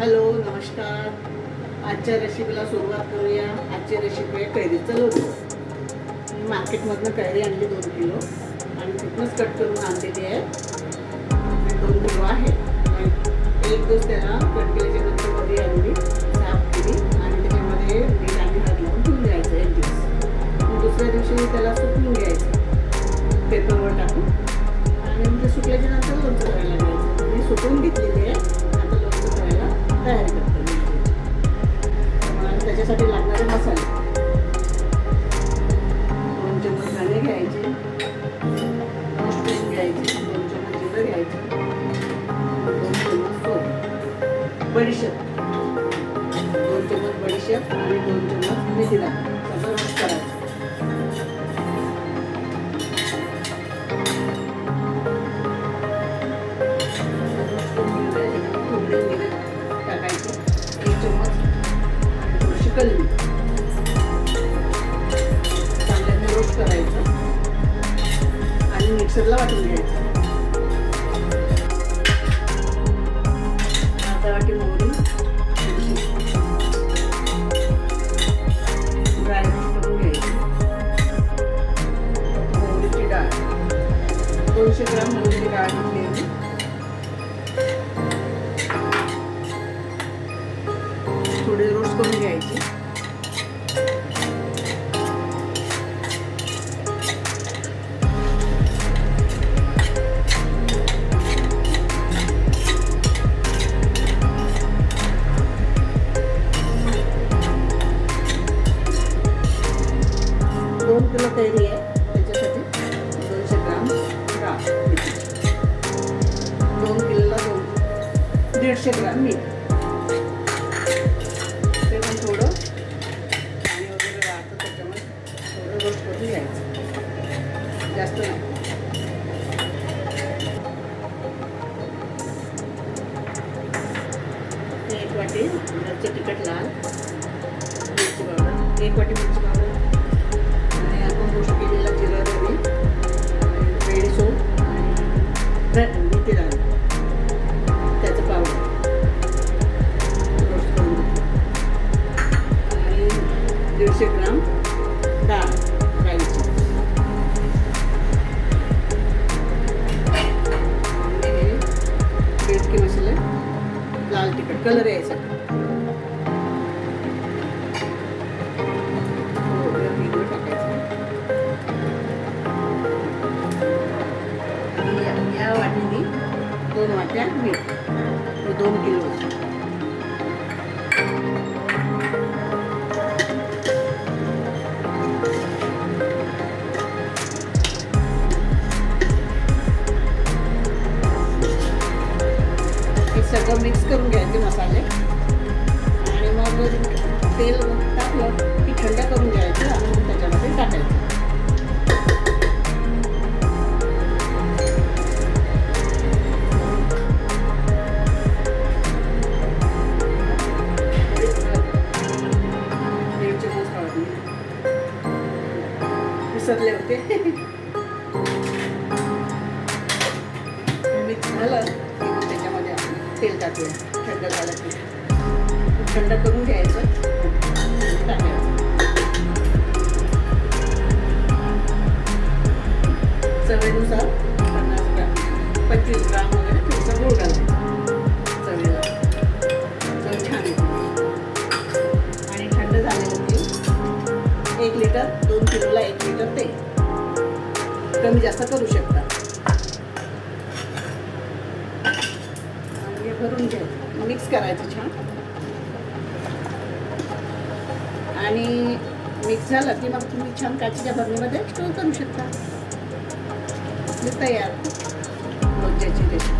Hello नमस्कार. आजच्या रेसिपीला सुरुवात करूया. आजची रेसिपी आहे कैरीचं लोणचं. मी मार्केटमधनं कैरी आणली दोन किलो. आणि तिथूनच कट करून आणलेली आहे. दोन किलो आहे. एक दिवस त्याला कट केल्याच्यानंतरमध्ये आणली साफ केली. आणि त्याच्यामध्ये मीठ आणि हात लावून ठेवून द्यायचं एक दिवस. दुसऱ्या दिवशी त्याला सुकून घ्यायचं. पेपरवर टाकून. आणि मग ते सुकल्याच्या नंतर लोणचं करायला घ्यायचं मी सुकून घेतलेली आहे. त्याच्यासाठी लागणारे मसाले. दोन चम्मच धणे घ्यायचे घ्यायचे दोन चम्मच जिरं घ्यायचं. दोन चम्मच सोड बडीशेप. दोन चम्मच बडीशेप आणि दोन चम्मच मेथी दाणे करून घ्यायची मोहरीची डाळ दोनशे ग्राम मोहरीची डाळ घेतली थोडे रोस्ट करून घ्यायचे दोन किलो कैरी आहे त्याच्यासाठी. दोनशे ग्राम. डाळ दोन किलोला दोन. दीडशे ग्राम मीठ. ते पण थोडं. पाणी वगैरे राहतं त्याच्यामुळे थोडं रोस्ट करून घ्यायचं. जास्त नाही. ते एक वाटी मिरची तिखट लाल. मिरची पावडर. एक वाटी मिरची पावडर. कलर यायसाठी आणि या- वाटीने दोन वाट्या मीठ. दोन किलो सगळं मिक्स करून घ्यायचे मसाले. आणि मग तेल टाकलं की थंड करून घ्यायचं आणि मग त्याच्यामध्ये टाकायचं. विसरले होते. मिक्स झालं. तेल टाकूया थंड झालं की थंड करून घ्यायचं. टाकायचं चवीनुसार पन्नास ग्राम पंचवीस ग्राम वगैरे तुमचं गूळ घालायचं चवीला. चव छान येते. आणि थंड झालेलं तेल एक लिटर दोन किलोला एक लिटर तेल. कमी जास्त करू शकता. भरून घ्यायचं मिक्स करायचं छान. आणि मिक्स झालं की मग तुम्ही छान काचेच्या भरणीमध्ये स्टोर करू शकता. तयार. मोज्याची रेसिपी